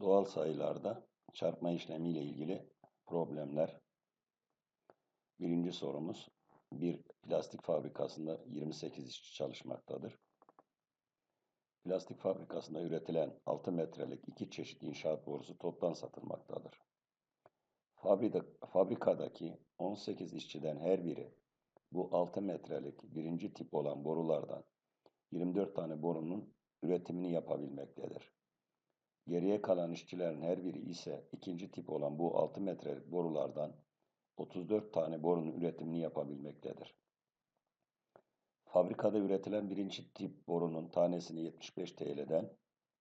Doğal sayılarda çarpma işlemiyle ilgili problemler. Birinci sorumuz bir plastik fabrikasında 28 işçi çalışmaktadır. Plastik fabrikasında üretilen 6 metrelik iki çeşit inşaat borusu toptan satılmaktadır. Fabrika, fabrikadaki 18 işçiden her biri bu 6 metrelik birinci tip olan borulardan 24 tane borunun üretimini yapabilmektedir. Geriye kalan işçilerin her biri ise ikinci tip olan bu 6 metrelik borulardan 34 tane borunun üretimini yapabilmektedir. Fabrikada üretilen birinci tip borunun tanesini 75 TL'den,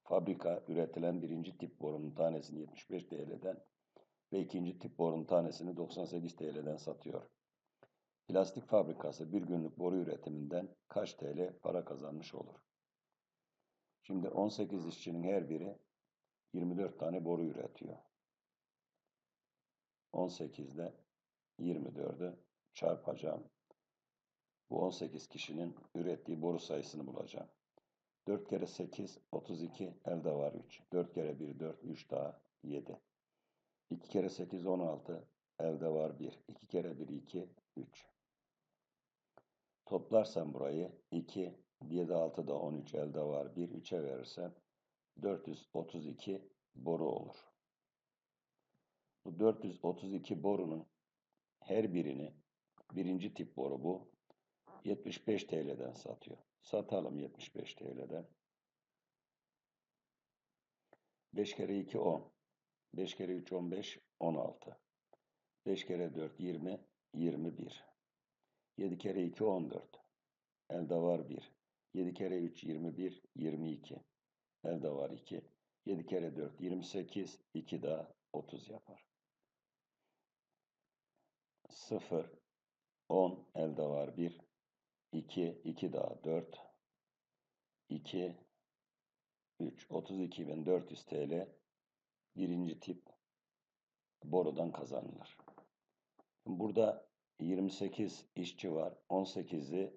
fabrika üretilen birinci tip borunun tanesini 75 TL'den ve ikinci tip borunun tanesini 98 TL'den satıyor. Plastik fabrikası bir günlük boru üretiminden kaç TL para kazanmış olur? Şimdi 18 işçinin her biri 24 tane boru üretiyor. 18 ile 24'ü çarpacağım. Bu 18 kişinin ürettiği boru sayısını bulacağım. 4 kere 8, 32, elde var 3. 4 kere 1, 4, 3 daha 7. 2 kere 8, 16, elde var 1. 2 kere 1, 2, 3. Toplarsam burayı 2, 7, 6 da 13, elde var 1. 3'e verirsem 432 boru olur. Bu 432 borunun her birini birinci tip boru bu 75 TL'den satıyor. Satalım 75 TL'den. 5 kere 2 10. 5 kere 3 15 16. 5 kere 4 20 21. 7 kere 2 14. Elde var 1. 7 kere 3 21 22. Elde var 2. 7 kere 4 28. 2 daha 30 yapar. 0 10 elde var 1. 2 2 daha 4. 2 3 32.400 TL birinci tip borudan kazanılır. Burada 28 işçi var. 18'i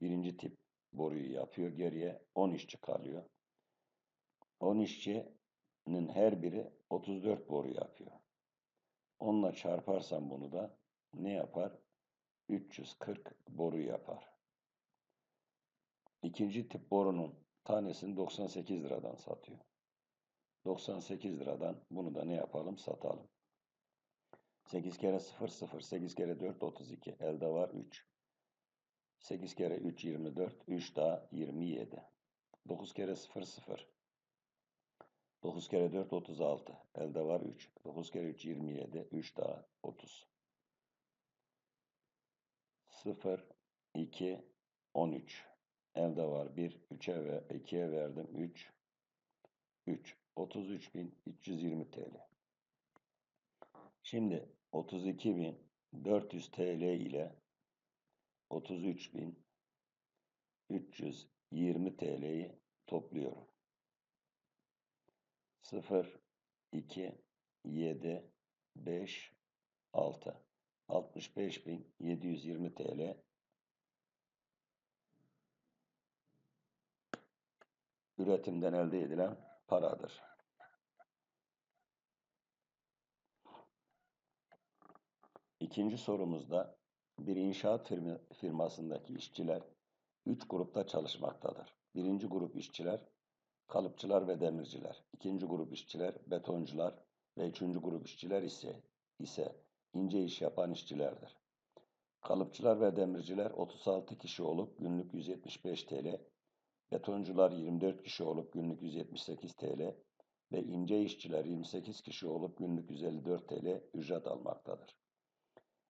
birinci tip boruyu yapıyor. Geriye 10 işçi kalıyor. 10 işçinin her biri 34 boru yapıyor. Onunla çarparsam bunu da ne yapar? 340 boru yapar. İkinci tip borunun tanesini 98 liradan satıyor. 98 liradan bunu da ne yapalım? Satalım. 8 kere 0 0, 8 kere 4 32, elde var 3. 8 kere 3 24, 3 daha 27. 9 kere 0 0. 9 kere 4 36, elde var 3. 9 kere 3 27, 3 daha 30. 0 2 13. Elde var 1, 3'e ve 2'ye verdim 3. 3 33.320 TL. Şimdi 32.400 TL ile 33.320 TL'yi topluyorum. 0, 2, 7, 5, 6. 65.720 TL üretimden elde edilen paradır. İkinci sorumuzda bir inşaat firmasındaki işçiler üç grupta çalışmaktadır. Birinci grup işçiler kalıpçılar ve demirciler. İkinci grup işçiler betoncular ve üçüncü grup işçiler ise ise ince iş yapan işçilerdir. Kalıpçılar ve demirciler 36 kişi olup günlük 175 TL, betoncular 24 kişi olup günlük 178 TL ve ince işçiler 28 kişi olup günlük 154 TL ücret almaktadır.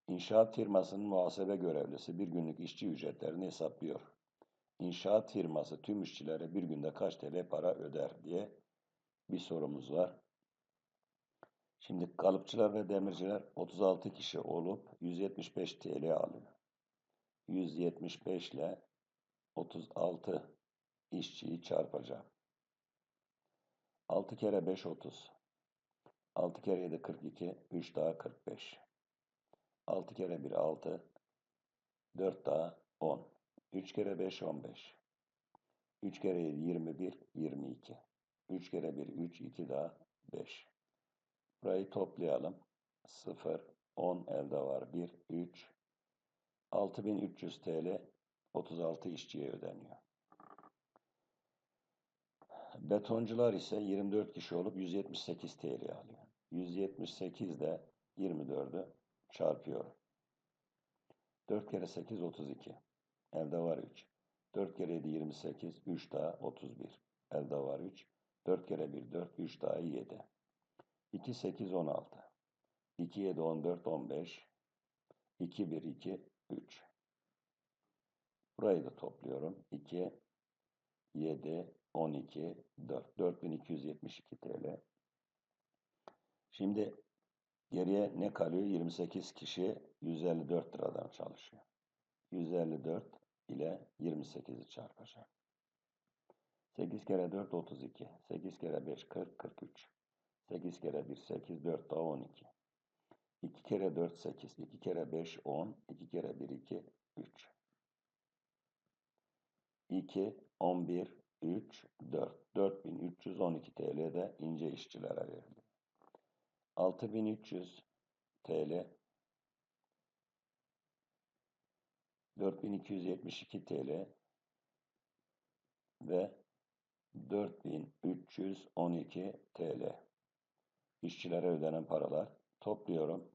İnşaat firmasının muhasebe görevlisi bir günlük işçi ücretlerini hesaplıyor. İnşaat firması tüm işçilere bir günde kaç TL para öder diye bir sorumuz var. Şimdi kalıpçılar ve demirciler 36 kişi olup 175 TL alıyor. 175 ile 36 işçiyi çarpacağım. 6 kere 5 30. 6 kere 7 42. 3 daha 45. 6 kere 1 6. 4 daha 10. 3 kere 5 15. 3 kere 7 21 22. 3 kere 1 3 2 daha 5. Burayı toplayalım. 0, 10 elde var. 1, 3, 6300 TL 36 işçiye ödeniyor. Betoncular ise 24 kişi olup 178 TL alıyor. 178 de 24'ü çarpıyorum. 4 kere 8 32. Elde var 3. 4 kere 7 28. 3 daha 31. Elde var 3. 4 kere 1 4. 3 daha 7. 2 8 16. 2 7 14 15. 2 1 2 3. Burayı da topluyorum. 2 7 12 4. 4272 TL. Şimdi geriye ne kalıyor? 28 kişi 154 liradan çalışıyor. 154 ile 28'i çarpacağım. 8 kere 4 32. 8 kere 5 40 43. 8 kere 1 8 4 daha 12. 2 kere 4 8. 2 kere 5 10. 2 kere 1 2 3. 2 11 3 4. 4312 TL de ince işçilere verildi. 6300 TL 4272 TL ve 4312 TL. İşçilere ödenen paralar. Topluyorum.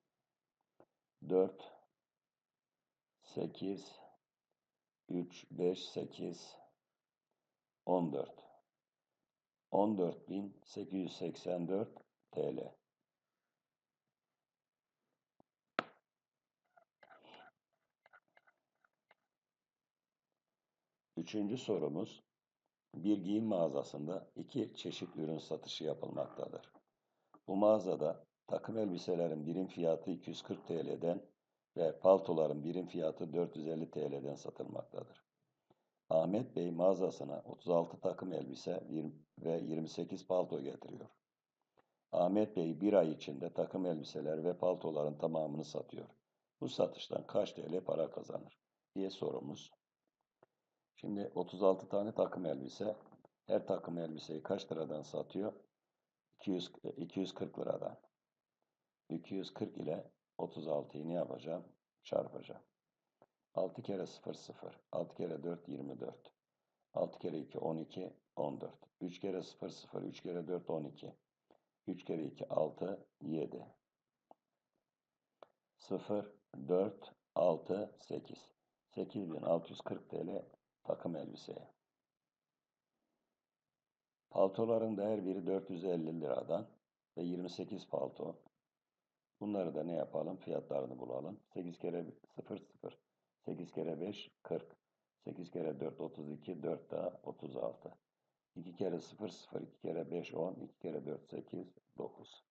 4 8 3 5 8 14 14.884 TL. Üçüncü sorumuz, bir giyim mağazasında iki çeşit ürün satışı yapılmaktadır. Bu mağazada takım elbiselerin birim fiyatı 240 TL'den ve paltoların birim fiyatı 450 TL'den satılmaktadır. Ahmet Bey mağazasına 36 takım elbise ve 28 palto getiriyor. Ahmet Bey bir ay içinde takım elbiseler ve paltoların tamamını satıyor. Bu satıştan kaç TL para kazanır diye sorumuz. Şimdi 36 tane takım elbise. Her takım elbiseyi kaç liradan satıyor? 200, 240 liradan. 240 ile 36'yı ne yapacağım? Çarpacağım. 6 kere 0 0. 6 kere 4 24. 6 kere 2 12 14. 3 kere 0 0. 3 kere 4 12. 3 kere 2 6 7. 0 4 6 8. 8640 TL takım elbiseye. Paltoların da her biri 450 liradan ve 28 palto. Bunları da ne yapalım? Fiyatlarını bulalım. 8 kere 0 0. 8 kere 5 40. 8 kere 4 32. 4 daha 36. 2 kere 0 0. 2 kere 5 10. 2 kere 4 8 9.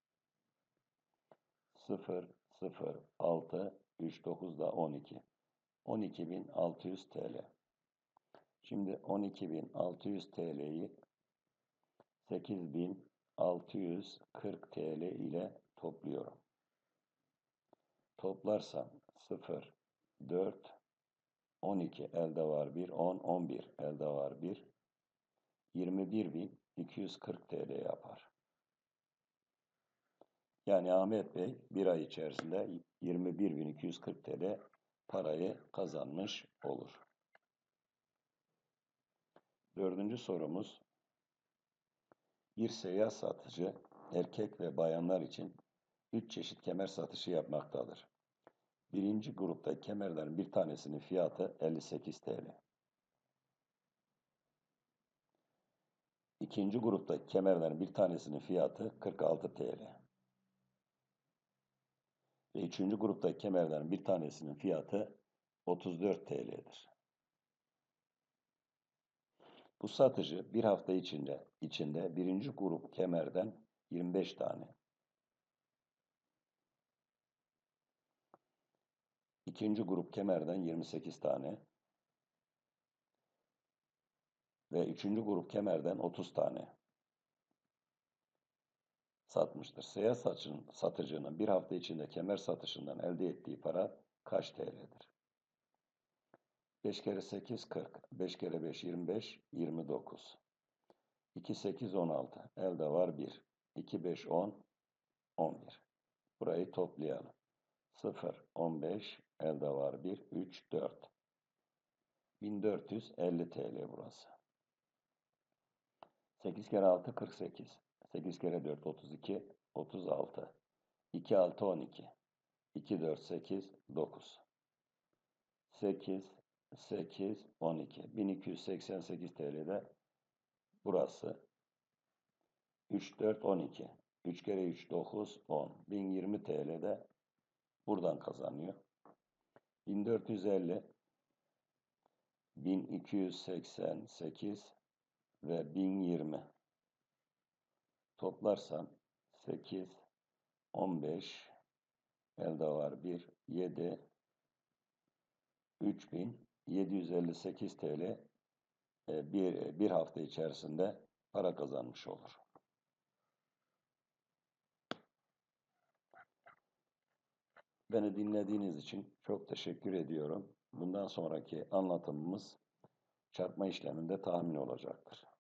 0 0 6 3 9 da 12. 12.600 TL. Şimdi 12.600 TL'yi 8.640 TL ile topluyorum. Toplarsam 0, 4, 12 elde var 1, 10, 11 elde var 1, 21.240 TL yapar. Yani Ahmet Bey bir ay içerisinde 21.240 TL parayı kazanmış olur. Dördüncü sorumuz. Bir seyyar satıcı erkek ve bayanlar için üç çeşit kemer satışı yapmaktadır. Birinci grupta kemerlerin bir tanesinin fiyatı 58 TL. İkinci grupta kemerlerin bir tanesinin fiyatı 46 TL. Ve üçüncü grupta kemerlerin bir tanesinin fiyatı 34 TL'dir. Bu satıcı bir hafta içinde içinde birinci grup kemerden 25 tane, ikinci grup kemerden 28 tane ve üçüncü grup kemerden 30 tane satmıştır. Seyyar satıcının bir hafta içinde kemer satışından elde ettiği para kaç TL'dir? 5 kere 8 40. 5 kere 5 25 29. 2 8 16. Elde var 1. 2, 5, 10, 11. Burayı toplayalım. 0, 15, elde var 1, 3, 4. 1450 TL burası. 8 kere 6, 48. 8 kere 4, 32, 36. 2, 6, 12. 2, 4, 8, 9. 8, 8, 12. 1288 TL'de burası. 3, 4, 12. 3 kere 3, 9, 10. 1020 TL'de buradan kazanıyor. 1450, 1288 ve 1020 toplarsam 8, 15, elde var 1, 7, 3758 TL e, bir, bir hafta içerisinde para kazanmış olur. Beni dinlediğiniz için çok teşekkür ediyorum. Bundan sonraki anlatımımız çarpma işleminde tahmin olacaktır.